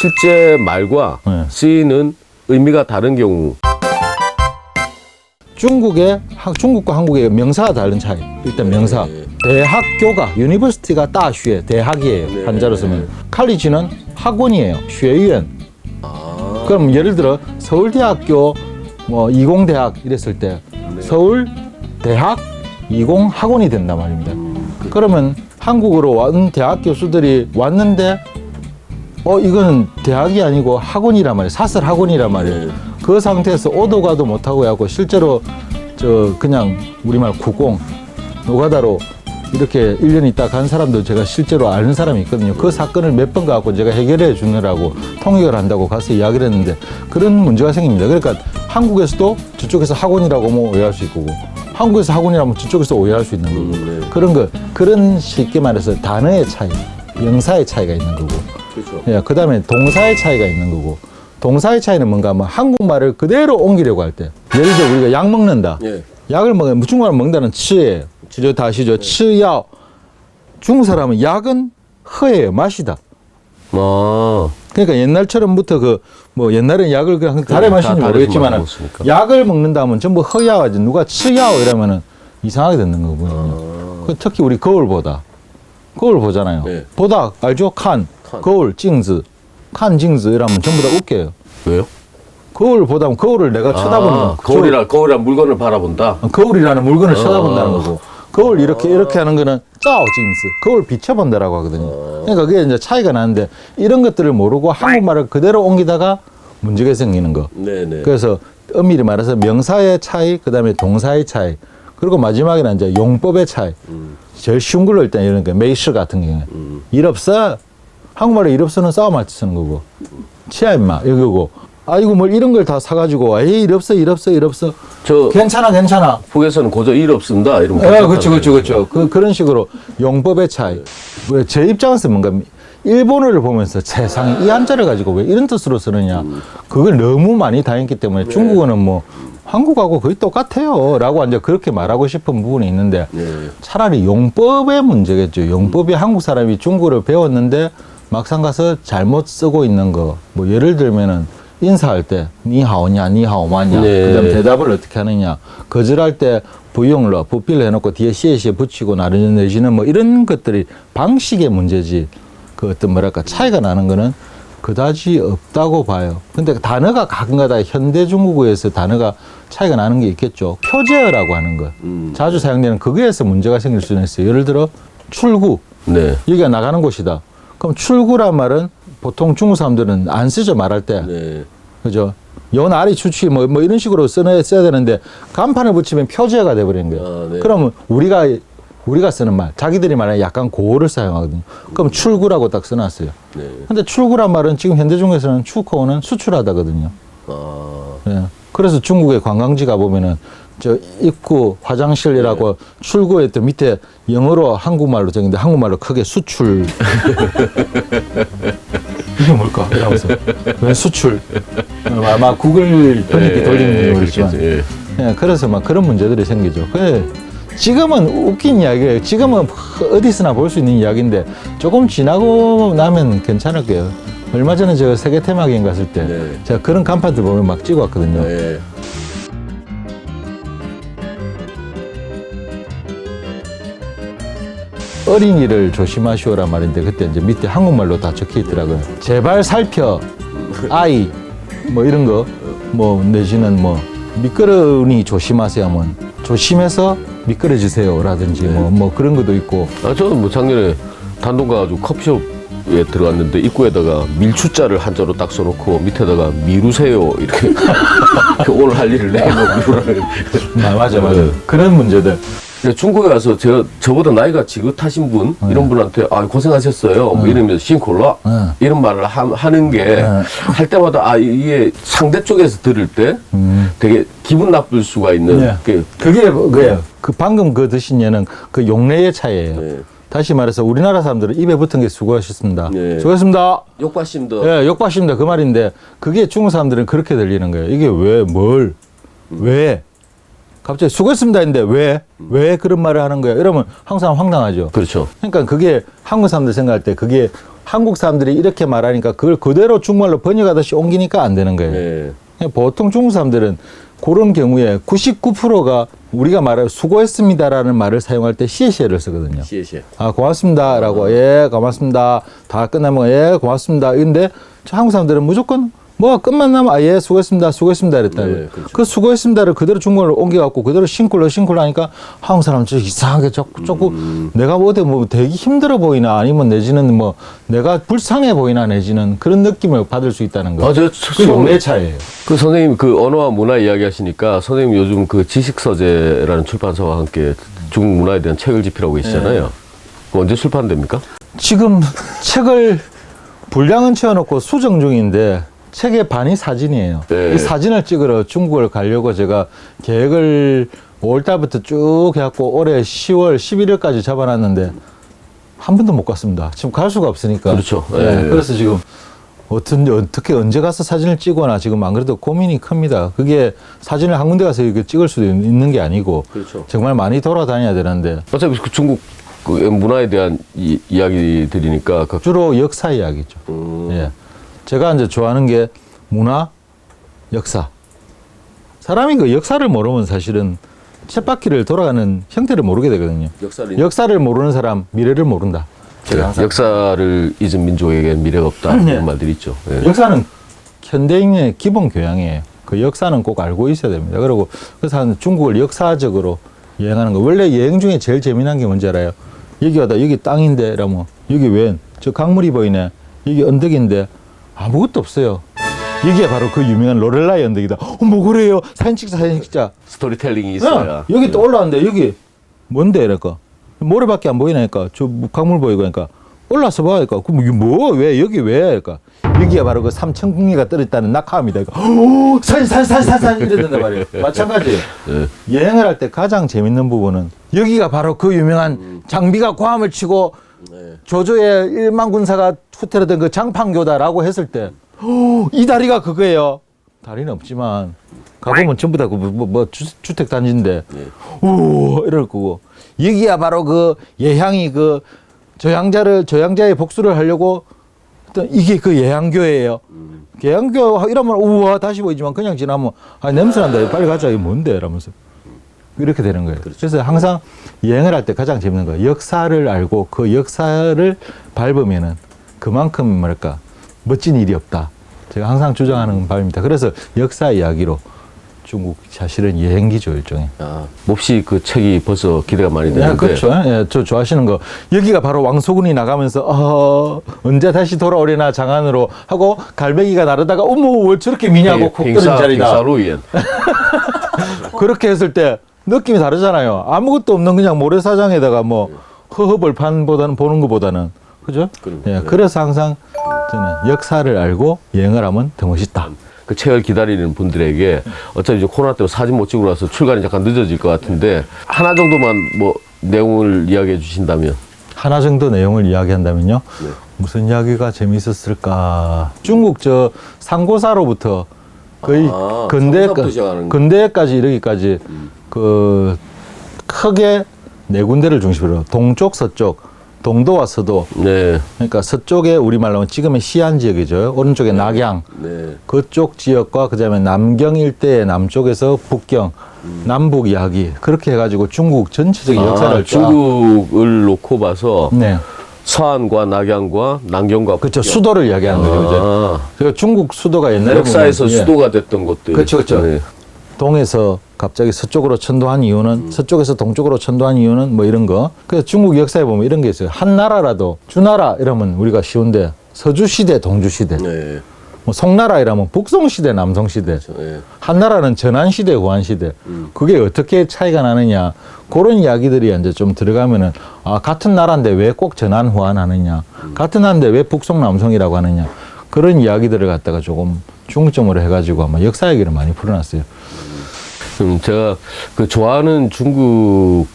실제 말과 네. 쓰이는 의미가 다른 경우 중국의 하- 중국과 한국의 명사가 다른 차이. 일단 명사. 네. 대학교가 유니버시티가 다슈에 대학이에요. 네. 한자로 쓰면 칼리지는 학원이에요. 学院. 아, 그럼 예를 들어 서울대학교 뭐 이공대학 이랬을 때 네. 서울 대학 이공 학원이 된단 말입니다. 음, 그- 그러면 한국으로 온 대학 교수들이 왔는데 어 이거는 대학이 아니고 학원이란 말이에요. 사설 학원이란 말이에요. 네. 그 상태에서 오도 가도 못하고 해갖고 실제로 저 그냥 우리말 구공 노가다로 이렇게 1년 있다 간 사람도 제가 실제로 아는 사람이 있거든요. 그 사건을 몇 번 가고 제가 해결해 주느라고 통역을 한다고 가서 이야기를 했는데 그런 문제가 생깁니다. 그러니까 한국에서도 저쪽에서 학원이라고 뭐 오해할 수 있고 한국에서 학원이라면 저쪽에서 오해할 수 있는 거고 음, 네. 그런 거 그런 쉽게 말해서 단어의 차이, 영사의 차이가 있는 거고 그렇죠. 예, 그 다음에 동사의 차이가 있는 거고 동사의 차이는 뭔가 하면 한국말을 그대로 옮기려고 할 때 예를 들어 우리가 약 먹는다. 예. 약을 먹으면 중국말 먹는다는 치예요 저 다시죠. 치약 중국 사람은 약은 허예요 맛이다. 아, 그러니까 옛날처럼부터 그 뭐 옛날에는 약을 그냥 달에 다 마시는지 다르게 모르겠지만. 약을 먹는다면 전부 허야하지. 누가 치야오 이러면은 이상하게 듣는 거거든요. 아. 그 특히 우리 거울 보다 거울 보잖아요 네. 보다 알죠 칸, 칸. 거울 징즈 칸 징즈 이러면 전부 다 웃겨요 왜요? 거울 보다 거울을 내가 쳐다보는 아, 거 거울이라 거울이란 물건을 바라본다. 저- 거울이라는 물건을 아. 쳐다본다는 거고 거울 이렇게 이렇게 하는 거는 짜오 징스 거울 비춰본다라고 하거든요 아. 그러니까 그게 이제 차이가 나는데 이런 것들을 모르고 한국말을 그대로 옮기다가 문제가 생기는 거 네네. 그래서 엄밀히 말해서 명사의 차이, 그 다음에 동사의 차이, 그리고 마지막에는 이제 용법의 차이. 음. 제일 쉬운 걸로 일단 이런 게 메이스 같은 경우에 음. 일 없어. 한국말에 일 없어는 싸움할 때 쓰는 거고. 치아 임마 이거고. 아이고 뭘 이런 걸 다 사가지고 에이 일 없어 일 없어 일 없어. 저 괜찮아 괜찮아. 북에서는 고저 일 없습니다. 이러면 아, 그렇죠, 그렇죠. 그렇죠. 그 그런 식으로 용법의 차이. 왜 제 입장에서 뭔가 일본어를 보면서 세상에 이 한자를 가지고 왜 이런 뜻으로 쓰느냐. 그걸 너무 많이 당했기 때문에 중국어는 뭐 한국하고 거의 똑같아요.라고 이제 그렇게 말하고 싶은 부분이 있는데 네. 차라리 용법의 문제겠죠. 용법이 한국 사람이 중국어를 배웠는데 막상 가서 잘못 쓰고 있는 거. 뭐 예를 들면은 인사할 때 니하오냐 니하오마냐 네. 그다음 대답을 어떻게 하느냐 거절할 때 부용러 부필 해놓고 뒤에 시에시에 붙이고 나르는 내지는 뭐 이런 것들이 방식의 문제지 그 어떤 뭐랄까 차이가 나는 거는 그다지 없다고 봐요. 근데 단어가 가끔가다 현대 중국어에서 단어가 차이가 나는 게 있겠죠. 표제어라고 하는 거 음. 자주 사용되는 그거에서 문제가 생길 수는 있어요. 예를 들어 출구 네. 여기가 나가는 곳이다. 그럼 출구란 말은 보통 중국 사람들은 안 쓰죠 말할 때. 네. 그죠? 연아리 추치 뭐, 뭐 이런 식으로 써야, 써야 되는데 간판을 붙이면 표제가 돼버리는 거예요. 아, 네. 그러면 우리가 우리가 쓰는 말, 자기들이 말하는 약간 고어를 사용하거든요. 그럼 출구라고 딱 써놨어요. 네. 근데 출구란 말은 지금 현대 중국에서는 출코는 수출하다거든요. 아. 예. 그래서 중국의 관광지 가보면은 저 입구 화장실이라고 출구에 또 밑에 영어로 한국말로 적는데 한국말로 크게 수출 이게 뭘까? 이러면서 왜 수출? 어, 아마 구글 번역기 돌리는 거겠지만 예. 예, 그래서 막 그런 문제들이 생기죠. 그래, 지금은 웃긴 이야기예요. 지금은 어디서나 볼 수 있는 이야기인데 조금 지나고 나면 괜찮을 거예요. 얼마 전에 제가 세계 테마기행 갔을 때 네. 제가 그런 간판들 보면 막 찍어 왔거든요. 네. 어린이를 조심하시오란 말인데 그때 이제 밑에 한국말로 다 적혀 있더라고요. 제발 살펴 아이 뭐 이런 거 뭐 내지는 뭐 미끄러우니 조심하세요 하면 조심해서 미끄러지세요라든지 뭐 뭐 그런 것도 있고. 아, 저는 뭐 작년에 단독 가가지고 커피숍에 들어갔는데 입구에다가 밀추자를 한자로 딱 써놓고 밑에다가 미루세요 이렇게. 오늘 할 일을 내가 미루라는. 아, 맞아 맞아. 그런 문제들. 근데 중국에 가서 제가 저보다 나이가 지긋하신 분 이런 분한테 아 고생하셨어요. 뭐 이러면서 신콜라? 네. 이런 말을 하, 는 게 할 때마다 아 이게 상대 쪽에서 들을 때 되게 기분 나쁠 수가 있는 네. 그 그게 그예요. 그 방금 그 드신 예는 그 용례의 차이예요. 네. 다시 말해서 우리나라 사람들은 입에 붙은 게 수고하셨습니다. 네. 수고하셨습니다. 욕받심도 예, 욕받습니다. 그 말인데 그게 중국 사람들은 그렇게 들리는 거예요. 이게 왜, 뭘, 왜? 갑자기 수고했습니다 했는데 왜? 왜 그런 말을 하는 거야? 이러면 항상 황당하죠. 그렇죠 그러니까 그게 한국 사람들 생각할 때 그게 한국 사람들이 이렇게 말하니까 그걸 그대로 중국말로 번역하듯이 옮기니까 안 되는 거예요. 네. 보통 중국 사람들은 그런 경우에 99%가 우리가 말할 수고했습니다라는 말을 사용할 때 시에시에를 쓰거든요. 시에시에. 아 고맙습니다라고 예 고맙습니다 다 끝나면 예 고맙습니다 근데 저 한국 사람들은 무조건 뭐가 끝만 나면 아 예 수고했습니다 수고했습니다 이랬다 네, 네, 그렇죠. 그 수고했습니다를 그대로 중국어로 옮겨갖고 그대로 싱쿨로 싱쿨로 하니까 한국 사람은 좀 이상하게 자꾸 자꾸 음. 내가 뭐 어디 뭐 되게 힘들어 보이나 아니면 내지는 뭐 내가 불쌍해 보이나 내지는 그런 느낌을 받을 수 있다는 거 맞아요. 그 용의 차이예요 그 선생님 그 언어와 문화 이야기 하시니까 선생님 요즘 그 지식서재라는 출판사와 함께 중국 문화에 대한 책을 집필하고 계시잖아요. 네. 언제 출판됩니까? 지금 책을 분량은 채워놓고 수정 중인데 책의 반이 사진이에요. 네. 이 사진을 찍으러 중국을 가려고 제가 계획을 5월 달부터 쭉 해갖고 올해 10월, 11월까지 잡아놨는데 한 번도 못 갔습니다. 지금 갈 수가 없으니까. 그렇죠. 네, 네. 그래서 지금 어떤 어떻게 언제 가서 사진을 찍거나 지금 안 그래도 고민이 큽니다. 그게 사진을 한 군데 가서 이렇게 찍을 수도 있는 게 아니고 그렇죠. 정말 많이 돌아다녀야 되는데 어차피 그 중국 그 문화에 대한 이, 이야기들이니까 그, 주로 역사 이야기죠. 음, 예. 제가 이제 좋아하는 게 문화, 역사. 사람이 그 역사를 모르면 사실은 쳇바퀴를 돌아가는 형태를 모르게 되거든요. 역사를 역사를 모르는 사람 미래를 모른다. 제가 항상 역사를 잊은 민족에게 미래가 없다 네. 이런 말들이 있죠. 예. 역사는 현대인의 기본 교양이에요. 그 역사는 꼭 알고 있어야 됩니다. 그리고 그래서 한 중국을 역사적으로 여행하는 거. 원래 여행 중에 제일 재미난 게 뭔지 알아요? 여기 와다 여기 땅인데 라면 여기 웬? 저 강물이 보이네. 여기 언덕인데 아무것도 없어요. 여기가 바로 그 유명한 로렐라의 언덕이다. 어, 뭐 그래요? 사진 찍자, 사진 찍자. 스토리텔링이 있어야. 야, 여기 또 올라왔는데 여기 뭔데 이러니까 모래밖에 안 보이니까 저 강물 보이고 그러니까 올라서 봐 그러니까 그럼 이게 뭐왜 여기 왜 그러니까 여기가 바로 그 삼천궁리가 떨어졌다는 낙하입니다 그러니까 오 산산산산산 이랬단 말이에요 마찬가지예요 예. 여행을 할 때 가장 재밌는 부분은 여기가 바로 그 유명한 장비가 고함을 치고 네. 조조의 일만 군사가 후퇴하던 그 장판교다라고 했을 때, 오, 이 다리가 그거예요. 다리는 없지만, 가보면 전부 다그 뭐, 뭐 주, 주택 단지인데, 오, 이럴 거고. 여기야 바로 그 예향이 그 조향자를, 조향자의 복수를 하려고 이게 그 예향교예요. 예향교 이러면 우와 다시 보이지만 그냥 지나면 아 냄새 난다 빨리 가자 이게 뭔데 이러면서 이렇게 되는 거예요. 그래서 항상 여행을 할 때 가장 재밌는 거예요. 역사를 알고 그 역사를 밟으면은 그만큼 뭐랄까 멋진 일이 없다. 제가 항상 주장하는 바입니다. 그래서 역사 이야기로 중국 사실은 여행기죠 일종의. 아, 몹시 그 책이 벌써 기대가 많이 되는데. 예, 그렇죠. 예, 저 좋아하시는 거. 여기가 바로 왕소군이 나가면서, 어, 언제 다시 돌아오려나 장안으로 하고 갈매기가 나르다가, 어머, 왜 저렇게 미냐고 콕 떨어진 자리다. 빙사루이엔. 그렇게 했을 때 느낌이 다르잖아요. 아무것도 없는 그냥 모래사장에다가 뭐 허허벌판보다는 보는 것보다는 그죠? 예, 네. 그래서 항상 저는 역사를 알고 여행을 하면 더 멋있다. 그 책을 기다리는 분들에게 어차피 이제 코로나 때문에 사진 못 찍고 나서 출간이 잠깐 늦어질 것 같은데 하나 정도만 뭐 내용을 이야기해 주신다면 하나 정도 내용을 이야기한다면요. 네. 무슨 이야기가 재미있었을까? 중국 저 상고사로부터 거의 아, 근대 상고사부터 시작하는 근대까지 이르기까지 그 크게 네 군데를 중심으로 동쪽 서쪽 동도와 서도 네, 그러니까 서쪽에 우리말로 하면 지금의 시안 지역이죠. 오른쪽에 낙양. 네, 그쪽 지역과 그다음에 남경 일대의 남쪽에서 북경 남북 이야기 그렇게 해가지고 중국 전체적인 역사를 아, 쫙- 중국을 놓고 봐서 네 서안과 낙양과 남경과 그렇죠. 수도를 이야기하는 거죠. 이제. 아, 그러니까 중국 수도가 옛날에 역사에서 보면, 예, 수도가 됐던 곳들. 그렇죠, 그렇죠. 네. 동에서 갑자기 서쪽으로 천도한 이유는 서쪽에서 동쪽으로 천도한 이유는 뭐 이런 거. 그래서 중국 역사에 보면 이런 게 있어요. 한 나라라도 주나라 이러면 우리가 쉬운데 서주 시대, 동주 시대, 네, 뭐 송나라 이러면 북송 시대, 남송 시대. 네. 한나라는 전한 시대, 후한 시대. 그게 어떻게 차이가 나느냐. 그런 이야기들이 이제 좀 들어가면은 아, 같은 나라인데 왜 꼭 전한, 후한 하느냐. 같은 나라인데 왜 북송, 남송이라고 하느냐. 그런 이야기들을 갖다가 조금 중점으로 해가지고 아마 역사 얘기를 많이 풀어놨어요. 음, 제가 그 좋아하는 중국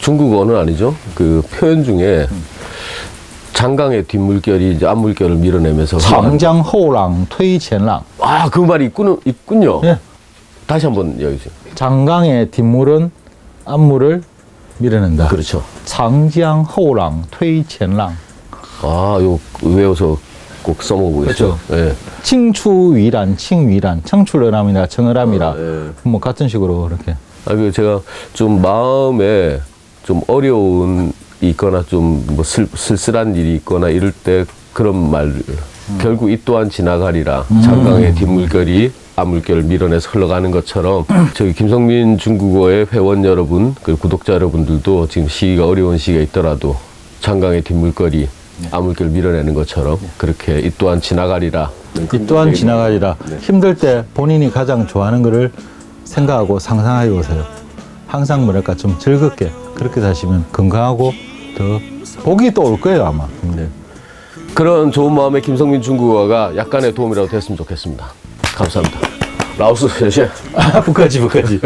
중국어는 아니죠. 그 표현 중에 장강의 뒷물결이 이제 앞물결을 밀어내면서 장장 호랑 퇴前랑 아, 그 말이 있군, 있군요. 예. 다시 한번 주세요. 장강의 뒷물은 앞물을 밀어낸다. 그렇죠. 장장 호랑 퇴前랑 아, 요 외워서 꼭 써먹어보겠어요. 예. 칭추위란, 칭위란, 청출어람이나 청어람이라 아, 예. 뭐 같은 식으로 이렇게 아, 그 제가 좀 마음에 좀 어려운 이 있거나 좀 뭐 쓸쓸한 일이 있거나 이럴 때 그런 말 결국 이 또한 지나가리라. 장강의 뒷물결이 앞물결을 밀어내서 흘러가는 것처럼 저기 김성민 중국어의 회원 여러분 그 구독자 여러분들도 지금 시기가 어려운 시기가 있더라도 장강의 뒷물결이 앞물결을 밀어내는 것처럼 그렇게 이 또한 지나가리라. 이 또한 지나가리라. 힘들 때 본인이 가장 좋아하는 것을 생각하고 상상해 보세요. 항상 뭐랄까 좀 즐겁게 그렇게 사시면 건강하고 더 복이 또 올 거예요 아마. 네. 그런 좋은 마음의 김성민 중국어가 약간의 도움이라도 됐으면 좋겠습니다. 감사합니다. 라오스 셰셰. 북까지 북까지.